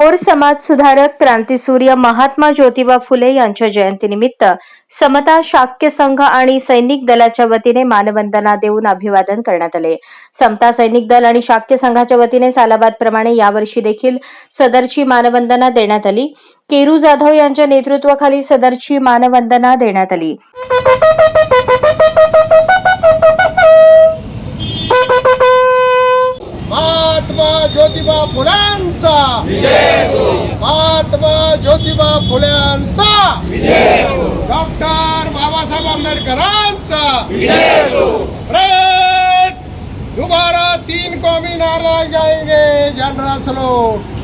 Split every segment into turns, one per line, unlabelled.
थोर समाज सुधारक क्रांतीसूर्य महात्मा ज्योतिबा फुले यांच्या जयंतीनिमित्त समता शाक्य संघ आणि सैनिक दलाच्या वतीने मानवंदना देऊन अभिवादन करण्यात आले. समता सैनिक दल आणि शाक्य संघाच्या वतीने सालाबाद प्रमाणे यावर्षी देखील सदरची मानवंदना देण्यात आली. केरू जाधव यांच्या नेतृत्वाखाली सदरची मानवंदना देण्यात आली.
ज्योतिबा फुल्यांचा. महात्मा ज्योतिबा फुल्यांचा. डॉक्टर बाबासाहेब आंबेडकरांचा. दुबारा तीन कौमी नारा जाएंगे जनरल सलोट.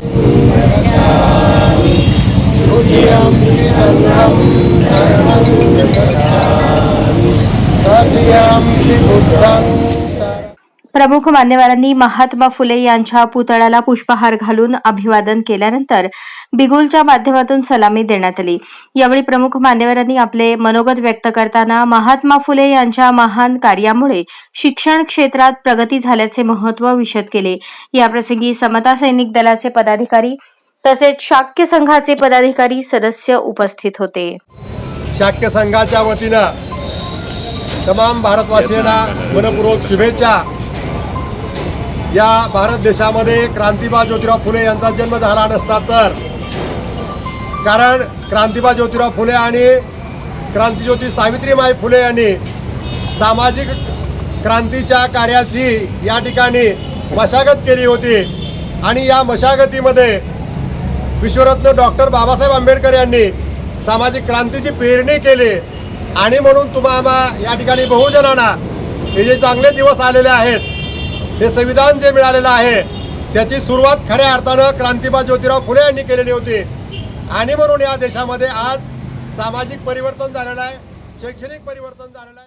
प्रमुख मान्यवरांनी महात्मा फुले यांच्या पुतळ्याला पुष्पहार घालून अभिवादन केल्यानंतर बिगुलच्या माध्यमातून सलामी देण्यात आली. यावेळी प्रमुख मान्यवरांनी आपले मनोगत व्यक्त करताना महात्मा फुले यांच्या महान कार्यामुळे शिक्षण क्षेत्रात प्रगती झाल्याचे महत्त्व विशद केले. याप्रसंगी समता सैनिक दलाचे पदाधिकारी तसेच शाक्य संघाचे पदाधिकारी सदस्य उपस्थित होते.
शाक्य संघाच्या वतीनं तमाम भारतवासियांना मनपूर्वक शुभेच्छा. या भारत देशामध्ये क्रांतिबा ज्योतिराव फुले यांचा जन्म झाला नसता तर. कारण क्रांतिबा ज्योतिराव फुले आणि क्रांतिज्योती सावित्रीबाई फुले यांनी सामाजिक क्रांतीच्या कार्याची या ठिकाणी मशागत केली होती. आणि या मशागतीमध्ये विश्वरत्न डॉक्टर बाबासाहेब आंबेडकर यांनी सामाजिक क्रांतीची पेरणी केली. आणि म्हणून तुम्हाला या ठिकाणी बहुजनांना हे जे चांगले दिवस आलेले आहेत हे संविधान जे मिळालेलं आहे त्याची सुरुवात खऱ्या अर्थानं क्रांतिबा ज्योतिराव फुले यांनी केलेली होती. आणि म्हणून या देशामध्ये आज सामाजिक परिवर्तन झालेलं आहे शैक्षणिक परिवर्तन झालेलं आहे.